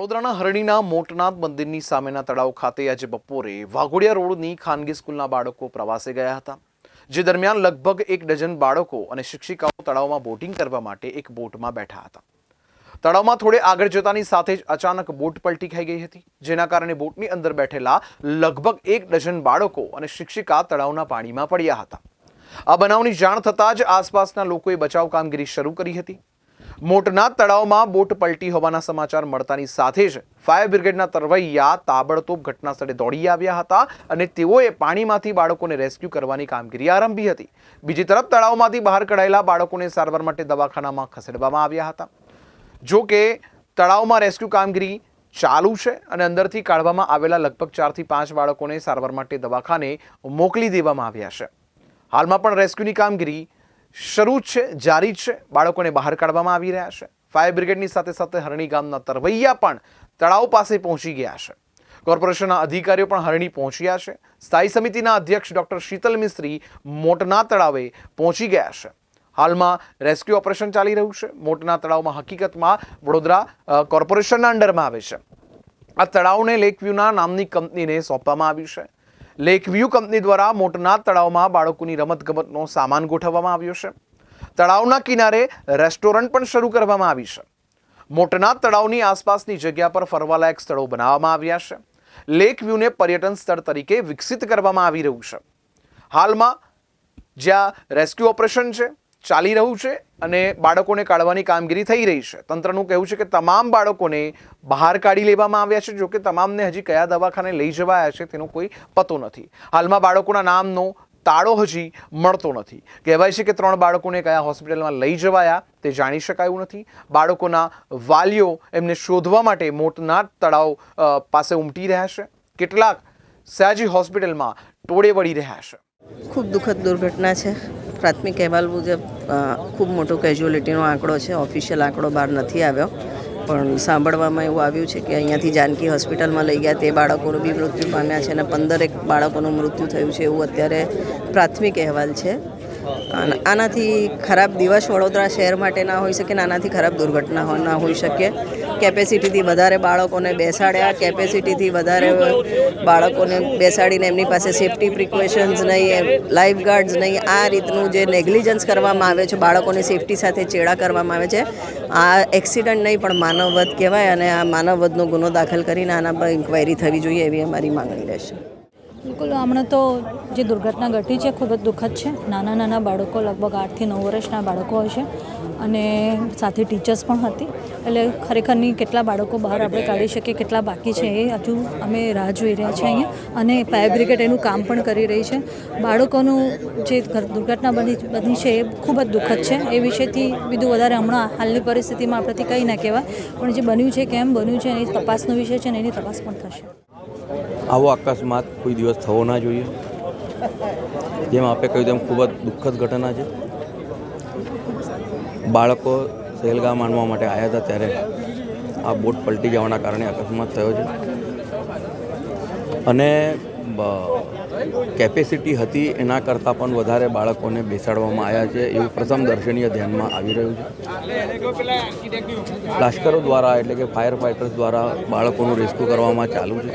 વડોદરાના હરણીના મોટનાથ મંદિરની સામેના તળાવ ખાતે આજે બપોરે વાઘોડિયા રોડની ખાનગી સ્કૂલના બાળકો પ્રવાસે ગયા હતા, જે દરમિયાન લગભગ એક ડઝન બાળકો અને શિક્ષિકાઓ તળાવમાં બોટિંગ કરવા માટે એક બોટમાં બેઠા હતા. તળાવમાં થોડે આગળ જતાની સાથે જ અચાનક બોટ પલટી ખાઈ ગઈ હતી, જેના કારણે બોટની અંદર બેઠેલા લગભગ એક ડઝન બાળકો અને શિક્ષિકા તળાવના પાણીમાં પડ્યા હતા. આ બનાવની જાણ થતાં જ આસપાસના લોકોએ બચાવ કામગીરી શરૂ કરી હતી. મોટનાથ તળાવમાં બોટ પલટી હોવાના સમાચાર મળતાની સાથે જ ફાયર બ્રિગેડના તરવૈયા તાબડતોબ ઘટના સ્થળે દોડી આવ્યા હતા અને તેઓએ પાણીમાંથી બાળકોને રેસ્ક્યુ કરવાની કામગીરી આરંભી હતી. બીજી તરફ તળાવમાંથી બહાર કઢાયેલા બાળકોને સારવાર માટે દવાખાનામાં ખસેડવામાં આવ્યા હતા. જો કે તળાવમાં રેસ્ક્યુ કામગીરી ચાલુ છે અને અંદરથી કાઢવામાં આવેલા લગભગ ચારથી પાંચ બાળકોને સારવાર માટે દવાખાને મોકલી દેવામાં આવ્યા છે. હાલમાં પણ રેસ્ક્યુની કામગીરી શરૂ છે, જારી છે, બાળકોને બહાર કાઢવામાં આવી રહ્યા છે. ફાયર બ્રિગેડની સાથે સાથે હરણી ગામના તરવૈયા પણ તળાવ પાસે પહોંચી ગયા છે. કોર્પોરેશનના અધિકારીઓ પણ હરણી પહોંચ્યા છે. સ્થાયી સમિતિના અધ્યક્ષ ડોક્ટર શીતલ મિસ્ત્રી મોટના તળાવે પહોંચી ગયા છે. હાલમાં રેસ્ક્યુ ઓપરેશન ચાલી રહ્યું છે. મોટના તળાવમાં હકીકતમાં વડોદરા કોર્પોરેશનના અંડરમાં આવે છે. આ તળાવને લેકવ્યુના નામની કંપનીને સોંપવામાં આવ્યું છે. લેકવ્યુ કંપની દ્વારા મોટનાથ તળાવમાં બાળકોની રમતગમતનો સામાન ગોઠવવામાં આવ્યો છે. તળાવના કિનારે રેસ્ટોરન્ટ પણ શરૂ કરવામાં આવી છે. મોટનાથ તળાવની આસપાસની જગ્યા પર ફરવાલાયક સ્થળો બનાવવામાં આવ્યા છે. લેક વ્યૂને પર્યટન સ્થળ તરીકે વિકસિત કરવામાં આવી રહ્યું છે. હાલમાં જ્યાં રેસ્ક્યુ ઓપરેશન છે, ચાલી રહ્યું છે અને બાળકોને કાઢવાની કામગીરી થઈ રહી છે. તંત્રનું કહેવું છે કે તમામ બાળકોને બહાર કાઢી લેવામાં આવ્યા છે જોકે તમામને હજી કયા દવાખાને લઈ જવાયા છે તેનો કોઈ પતો નથી. હાલમાં બાળકોના નામનો તાળો હજી મળતો નથી. કહેવાય છે કે ત્રણ બાળકોને કયા હોસ્પિટલમાં લઈ જવાયા તે જાણી શકાયું નથી. બાળકોના વાલીઓ એમને શોધવા માટે મોટના તળાવ પાસે ઉમટી રહ્યા છે. કેટલાક સયાજી હોસ્પિટલમાં ટોળે વળી રહ્યા છે. ખૂબ દુઃખદ દુર્ઘટના છે. પ્રાથમિક અહેવાલ મુજબ ખૂબ મોટો કેઝ્યુઅલિટીનો આંકડો છે. ઓફિશિયલ આંકડો બહાર નથી આવ્યો. પણ સાંભળવામાં એવું આવ્યું છે કે અહીંયાથી જાનકી હોસ્પિટલમાં લઈ ગયા. તે બાળકોનું બી મૃત્યુ પામ્યા છે અને પંદરેક બાળકોનું મૃત્યુ થયું છે એવું અત્યારે પ્રાથમિક અહેવાલ છે. આનાથી ખરાબ દિવસ વડોદરા શહેર માટે ના હોઈ શકે ને આનાથી ખરાબ દુર્ઘટના ના હોઈ શકે. કેપેસિટીથી વધારે બાળકોને બેસાડ્યા, કેપેસિટીથી વધારે બાળકોને બેસાડીને એમની પાસે સેફટી પ્રિકોશન્સ નહીં લાઈફ ગાર્ડ્સ નહીં, આ રીતનું જે નેગ્લિજન્સ કરવામાં આવે છે, બાળકોની સેફટી સાથે ચેડા કરવામાં આવે છે, આ એક્સિડન્ટ નહીં, પણ માનવવધ કહેવાય અને આ માનવવધનો ગુનો દાખલ કરીને આના પર ઇન્ક્વાયરી થવી જોઈએ એવી અમારી માંગણી રહેશે. બિલકુલ, હમણાં તો જે દુર્ઘટના ઘટી છે, ખૂબ જ દુઃખદ છે. નાના નાના બાળકો, લગભગ આઠથી નવ વર્ષના બાળકો હોય છે અને સાથે ટીચર્સ પણ હતી. એટલે ખરેખરની કેટલા બાળકો બહાર આપણે કાઢી શકીએ, કેટલા બાકી છે એ હજુ અમે રાહ જોઈ રહ્યા છીએ અહીંયા. અને ફાયર બ્રિગેડ એનું કામ પણ કરી રહી છે. બાળકોનું જે દુર્ઘટના બની બની છે એ ખૂબ જ દુઃખદ છે. એ વિષયથી બીજું વધારે હમણાં હાલની પરિસ્થિતિમાં આપણેથી કંઈ ના કહેવાય. પણ જે બન્યું છે, કેમ બન્યું છે, એની તપાસનો વિષય છે ને એની તપાસ પણ થશે. આવો અકસ્માત કોઈ દિવસ થવો ના જોઈએ. જેમ આપે કહ્યું તેમ ખૂબ જ દુઃખદ ઘટના છે. બાળકો સહેલગામ માનવા માટે આવ્યા હતા ત્યારે આ બોટ પલટી જવાના કારણે અકસ્માત થયો છે. અને કેપેસિટી હતી, એના કરતાં પણ વધારે બાળકોને બેસાડવામાં આવ્યા છે. એવું પ્રથમ દર્શનીય ધ્યાનમાં આવી રહ્યું છે. લાશ્કરો દ્વારા, એટલે કે ફાયર ફાઇટર્સ દ્વારા બાળકોનું રેસ્ક્યુ કરવામાં ચાલુ છે.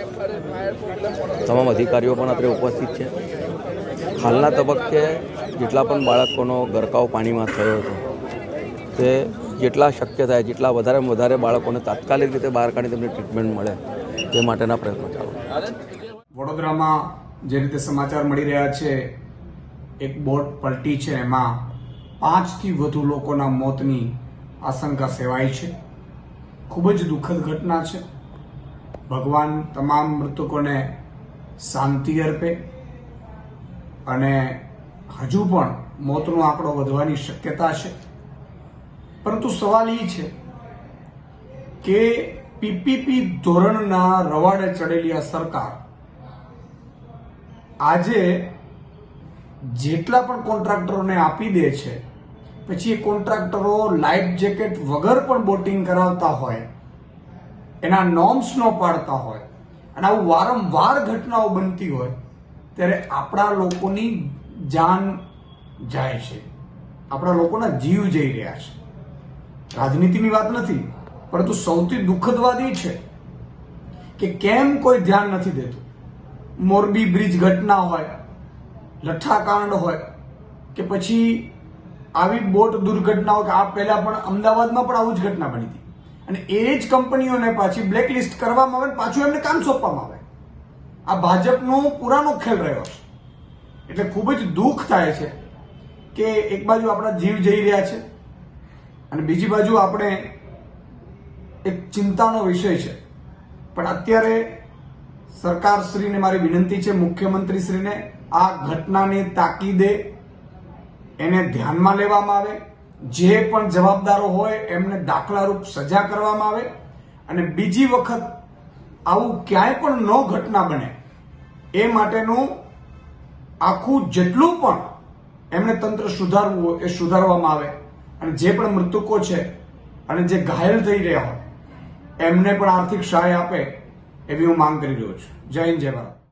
તમામ અધિકારીઓ પણ અત્રે ઉપસ્થિત છે. હાલના તબક્કે જેટલા પણ બાળકોનો ગરકાવ પાણીમાં થયો હતો તે જેટલા શક્ય થાય, જેટલા વધારેમાં વધારે બાળકોને તાત્કાલિક રીતે બહાર કાઢી તેમને ટ્રીટમેન્ટ મળે, તે માટેના પ્રયત્નો ચાલુ. વડોદરામાં જે રીતે સમાચાર મળી રહ્યા છે, એક બોટ પલટી છે, એમાં પાંચથી વધુ લોકોના મોતની આશંકા સેવાય છે. ખૂબ જ દુઃખદ ઘટના છે. ભગવાન તમામ મૃતકોને શાંતિ અર્પે અને હજુ પણ મોતનો આંકડો વધવાની શક્યતા છે. પરંતુ સવાલ એ છે કે પીપીપી ધોરણના રવાડે ચડેલી આ સરકાર આજે જેટલા પણ કોન્ટ્રાક્ટરોને આપી દે છે, પછી એ કોન્ટ્રાક્ટરો લાઈફ જેકેટ વગર પણ બોટિંગ કરાવતા હોય, એના નોર્મ્સ ન પાડતા હોય, અને આવું વારંવાર ઘટનાઓ બનતી હોય, ત્યારે આપણા લોકોની જાન જાય છે. આપણા લોકોના જીવ જઈ રહ્યા છે. રાજનીતિની વાત નથી, પરંતુ સૌથી દુઃખદ વાત એ છે કે કેમ કોઈ ધ્યાન નથી દેતું? મોરબી બ્રિજ ઘટના હોય, લઠ્ઠાકાંડ હોય, કે પછી આવી બોટ દુર્ઘટનાઓ કે આ પહેલા પણ અમદાવાદમાં પણ આવું જ ઘટના બની હતી. અને એ જ કંપનીઓને પાછી બ્લેકલિસ્ટ કરવામાં આવે પાછું એમને કામ સોંપવામાં આવે. આ ભાજપનો પુરાનો ખેલ રહ્યો છે. એટલે ખૂબ જ દુઃખ થાય છે કે એક બાજુ આપણા જીવ જઈ રહ્યા છે અને બીજી બાજુ આપણે એક ચિંતાનો વિષય છે. પણ અત્યારે સરકારશ્રીને મારી વિનંતી છે, મુખ્યમંત્રીશ્રીને આ ઘટનાની તાકીદે એને ધ્યાનમાં લેવામાં આવે. જે પણ જવાબદારો હોય, એમને દાખલારૂપ સજા કરવામાં આવે. અને બીજી વખત આવું ક્યાંય પણ ન ઘટના બને, એ માટેનું આખું જેટલું પણ એમને તંત્ર સુધારવું હોય, એ સુધારવામાં આવે. અને જે પણ મૃતકો છે અને જે ઘાયલ થઈ રહ્યા હોય, એમને પણ આર્થિક સહાય આપે. એવી હું માંગ કરી રહ્યો છું. જય હિન્દ જય ભારત.